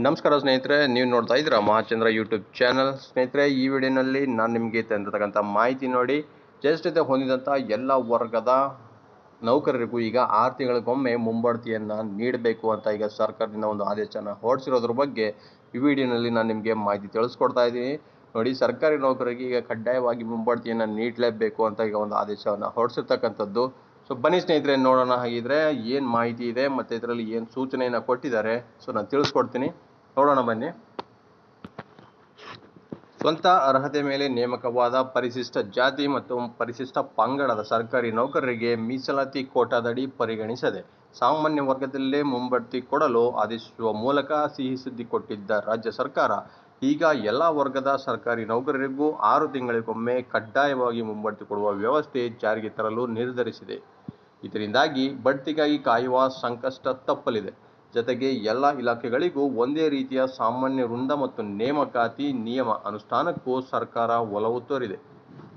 ನಮಸ್ಕಾರ ಸ್ನೇಹಿತರೆ, ನೀವು ನೋಡ್ತಾ ಇದ್ದೀರಾ ಮಹಾಚಂದ್ರ ಯೂಟ್ಯೂಬ್ ಚಾನಲ್ ಸ್ನೇಹಿತರೆ, ಈ ವಿಡಿಯೋನಲ್ಲಿ ನಾನು ನಿಮಗೆ ತಂದಿರತಕ್ಕಂಥ ಮಾಹಿತಿ ನೋಡಿ ಜ್ಯೇಷ್ಠತೆ ಹೊಂದಿದಂಥ ಎಲ್ಲ ವರ್ಗದ ನೌಕರರಿಗೂ ಈಗ ಆರು ತಿಂಗಳಿಗೊಮ್ಮೆ ಮುಂಬಡ್ತಿಯನ್ನು ನೀಡಬೇಕು ಅಂತ ಈಗ ಸರ್ಕಾರದಿಂದ ಒಂದು ಆದೇಶನ ಹೊರಡಿಸಿರೋದ್ರ ಬಗ್ಗೆ ಈ ವಿಡಿಯೋನಲ್ಲಿ ನಾನು ನಿಮಗೆ ಮಾಹಿತಿ ತಿಳಿಸ್ಕೊಡ್ತಾ ಇದ್ದೀನಿ. ನೋಡಿ, ಸರ್ಕಾರಿ ನೌಕರರಿಗೆ ಈಗ ಕಡ್ಡಾಯವಾಗಿ ಮುಂಬಡ್ತಿಯನ್ನು ನೀಡಲೇಬೇಕು ಅಂತ ಈಗ ಒಂದು ಆದೇಶವನ್ನು ಹೊರಡಿಸಿರ್ತಕ್ಕಂಥದ್ದು. ಸೊ ಬನ್ನಿ ಸ್ನೇಹಿತರೆ, ನೋಡೋಣ ಹಾಗಿದ್ರೆ ಏನು ಮಾಹಿತಿ ಇದೆ ಮತ್ತು ಇದರಲ್ಲಿ ಏನು ಸೂಚನೆಯನ್ನು ಕೊಟ್ಟಿದ್ದಾರೆ. ಸೊ ನಾನು ತಿಳಿಸ್ಕೊಡ್ತೀನಿ. ನೋಡೋಣ ಬನ್ನಿ. ಸ್ವಂತ ಅರ್ಹತೆ ಮೇಲೆ ನೇಮಕವಾದ ಪರಿಶಿಷ್ಟ ಜಾತಿ ಮತ್ತು ಪರಿಶಿಷ್ಟ ಪಂಗಡದ ಸರ್ಕಾರಿ ನೌಕರರಿಗೆ ಮೀಸಲಾತಿ ಕೋಟಾದಡಿ ಪರಿಗಣಿಸದೆ ಸಾಮಾನ್ಯ ವರ್ಗದಲ್ಲೇ ಮುಂಬಡ್ತಿ ಕೊಡಲು ಆದೇಶಿಸುವ ಮೂಲಕ ಸಿಹಿ ಸುದ್ದಿ ಕೊಟ್ಟಿದ್ದ ರಾಜ್ಯ ಸರ್ಕಾರ, ಈಗ ಎಲ್ಲ ವರ್ಗದ ಸರ್ಕಾರಿ ನೌಕರರಿಗೂ ಆರು ತಿಂಗಳಿಗೊಮ್ಮೆ ಕಡ್ಡಾಯವಾಗಿ ಮುಂಬಡ್ತಿ ಕೊಡುವ ವ್ಯವಸ್ಥೆ ಜಾರಿಗೆ ತರಲು ನಿರ್ಧರಿಸಿದೆ. ಇದರಿಂದಾಗಿ ಬಡ್ತಿಗಾಗಿ ಕಾಯುವ ಸಂಕಷ್ಟ ತಪ್ಪಲಿದೆ. ಜತೆಗೆ ಎಲ್ಲ ಇಲಾಖೆಗಳಿಗೂ ಒಂದೇ ರೀತಿಯ ಸಾಮಾನ್ಯ ವೃಂದ ಮತ್ತು ನೇಮಕಾತಿ ನಿಯಮ ಅನುಷ್ಠಾನಕ್ಕೂ ಸರ್ಕಾರ ಒಲವು ತೋರಿದೆ.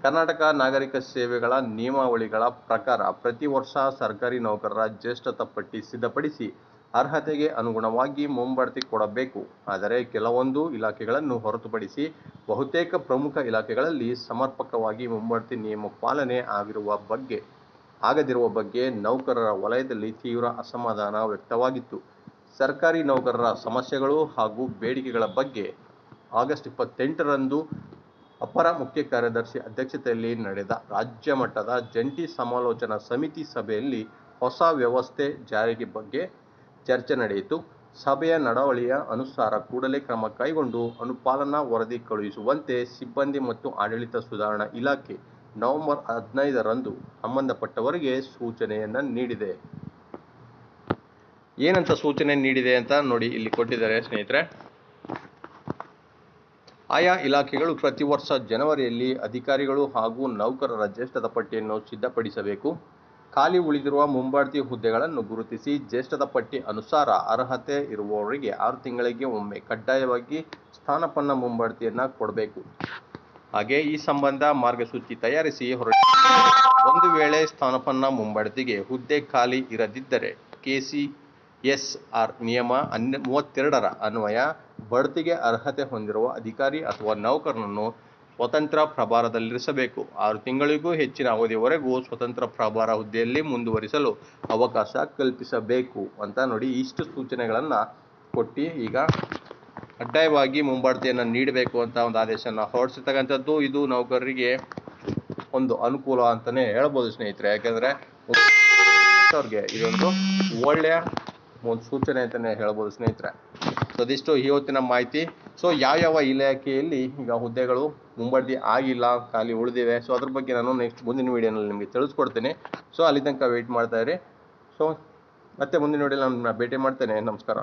ಕರ್ನಾಟಕ ನಾಗರಿಕ ಸೇವೆಗಳ ನಿಯಮಾವಳಿಗಳ ಪ್ರಕಾರ ಪ್ರತಿ ವರ್ಷ ಸರ್ಕಾರಿ ನೌಕರರ ಜ್ಯೇಷ್ಠತಾ ಪಟ್ಟಿ ಸಿದ್ಧಪಡಿಸಿ ಅರ್ಹತೆಗೆ ಅನುಗುಣವಾಗಿ ಮುಂಬಡ್ತಿ ಕೊಡಬೇಕು. ಆದರೆ ಕೆಲವೊಂದು ಇಲಾಖೆಗಳನ್ನು ಹೊರತುಪಡಿಸಿ ಬಹುತೇಕ ಪ್ರಮುಖ ಇಲಾಖೆಗಳಲ್ಲಿ ಸಮರ್ಪಕವಾಗಿ ಮುಂಬಡ್ತಿ ನಿಯಮ ಪಾಲನೆ ಆಗಿರುವ ಬಗ್ಗೆ ಆಗದಿರುವ ಬಗ್ಗೆ ನೌಕರರ ವಲಯದಲ್ಲಿ ತೀವ್ರ ಅಸಮಾಧಾನ ವ್ಯಕ್ತವಾಗಿತ್ತು. ಸರ್ಕಾರಿ ನೌಕರರ ಸಮಸ್ಯೆಗಳು ಹಾಗೂ ಬೇಡಿಕೆಗಳ ಬಗ್ಗೆ ಆಗಸ್ಟ್ ಇಪ್ಪತ್ತೆಂಟರಂದು ಅಪರ ಮುಖ್ಯ ಕಾರ್ಯದರ್ಶಿ ಅಧ್ಯಕ್ಷತೆಯಲ್ಲಿ ನಡೆದ ರಾಜ್ಯ ಮಟ್ಟದ ಜಂಟಿ ಸಮಾಲೋಚನಾ ಸಮಿತಿ ಸಭೆಯಲ್ಲಿ ಹೊಸ ವ್ಯವಸ್ಥೆ ಜಾರಿಗೆ ಬಗ್ಗೆ ಚರ್ಚೆ ನಡೆಯಿತು. ಸಭೆಯ ನಡವಳಿಯ ಅನುಸಾರ ಕೂಡಲೇ ಕ್ರಮ ಕೈಗೊಂಡು ಅನುಪಾಲನಾ ವರದಿ ಕಳುಹಿಸುವಂತೆ ಸಿಬ್ಬಂದಿ ಮತ್ತು ಆಡಳಿತ ಸುಧಾರಣಾ ಇಲಾಖೆ ನವೆಂಬರ್ ಹದಿನೈದರಂದು ಸಂಬಂಧಪಟ್ಟವರಿಗೆ ಸೂಚನೆಯನ್ನು ನೀಡಿದೆ. ಏನಂತ ಸೂಚನೆ ನೀಡಿದೆ ಅಂತ ನೋಡಿ ಇಲ್ಲಿ ಕೊಟ್ಟಿದ್ದಾರೆ ಸ್ನೇಹಿತರೆ. ಆಯಾ ಇಲಾಖೆಗಳು ಪ್ರತಿ ವರ್ಷ ಜನವರಿಯಲ್ಲಿ ಅಧಿಕಾರಿಗಳು ಹಾಗೂ ನೌಕರರ ಜ್ಯೇಷ್ಠದ ಪಟ್ಟಿಯನ್ನು ಸಿದ್ಧಪಡಿಸಬೇಕು. ಖಾಲಿ ಉಳಿದಿರುವ ಮುಂಬಡ್ತಿ ಹುದ್ದೆಗಳನ್ನು ಗುರುತಿಸಿ ಜ್ಯೇಷ್ಠದ ಪಟ್ಟಿ ಅನುಸಾರ ಅರ್ಹತೆ ಇರುವವರಿಗೆ ಆರು ತಿಂಗಳಿಗೆ ಒಮ್ಮೆ ಕಡ್ಡಾಯವಾಗಿ ಸ್ಥಾನಪನ್ನ ಮುಂಬಡ್ತಿಯನ್ನು ಕೊಡಬೇಕು. ಹಾಗೆ ಈ ಸಂಬಂಧ ಮಾರ್ಗಸೂಚಿ ತಯಾರಿಸಿ ಹೊರಟ ಒಂದು ವೇಳೆ ಸ್ಥಾನಪನ್ನ ಮುಂಬಡ್ತಿಗೆ ಹುದ್ದೆ ಖಾಲಿ ಇರದಿದ್ದರೆ ಕೆಸಿ ಎಸ್ ಆರ್ ನಿಯಮ ಹನ್ನ ಮೂವತ್ತೆರಡರ ಅನ್ವಯ, ಬಡ್ತಿಗೆ ಅರ್ಹತೆ ಹೊಂದಿರುವ ಅಧಿಕಾರಿ ಅಥವಾ ನೌಕರನನ್ನು ಸ್ವತಂತ್ರ ಪ್ರಭಾರದಲ್ಲಿರಿಸಬೇಕು. ಆರು ತಿಂಗಳಿಗೂ ಹೆಚ್ಚಿನ ಅವಧಿಯವರೆಗೂ ಸ್ವತಂತ್ರ ಪ್ರಭಾರ ಹುದ್ದೆಯಲ್ಲಿ ಮುಂದುವರಿಸಲು ಅವಕಾಶ ಕಲ್ಪಿಸಬೇಕು ಅಂತ ನೋಡಿ ಇಷ್ಟು ಸೂಚನೆಗಳನ್ನು ಕೊಟ್ಟು ಈಗ ಕಡ್ಡಾಯವಾಗಿ ಮುಂಬಡ್ತಿಯನ್ನು ನೀಡಬೇಕು ಅಂತ ಒಂದು ಆದೇಶನ ಹೊರಡಿಸಿರ್ತಕ್ಕಂಥದ್ದು. ಇದು ನೌಕರರಿಗೆ ಒಂದು ಅನುಕೂಲ ಅಂತಲೇ ಹೇಳ್ಬೋದು ಸ್ನೇಹಿತರೆ. ಯಾಕೆಂದರೆ ಅವ್ರಿಗೆ ಇದೊಂದು ಒಳ್ಳೆಯ ಒಂದು ಸೂಚನೆ ಅಂತಲೇ ಹೇಳ್ಬೋದು ಸ್ನೇಹಿತರೆ. ಸೊ ಅದಿಷ್ಟು ಇವತ್ತಿನ ಮಾಹಿತಿ. ಸೊ ಯಾವ್ಯಾವ ಇಲಾಖೆಯಲ್ಲಿ ಈಗ ಹುದ್ದೆಗಳು ಮುಂಬಡ್ತಿ ಆಗಿಲ್ಲ, ಖಾಲಿ ಉಳಿದಿವೆ. ಸೊ ಅದ್ರ ಬಗ್ಗೆ ನಾನು ನೆಕ್ಸ್ಟ್ ಮುಂದಿನ ವೀಡಿಯೋನಲ್ಲಿ ನಿಮಗೆ ತಿಳಿಸ್ಕೊಡ್ತೀನಿ. ಸೊ ಅಲ್ಲಿ ತನಕ ವೆಯ್ಟ್ ಮಾಡ್ತಾ ಇರಿ. ಸೊ ಮತ್ತೆ ಮುಂದಿನ ವೀಡಿಯೋಲಿ ನಾನು ಭೇಟಿ ಮಾಡ್ತೇನೆ. ನಮಸ್ಕಾರ.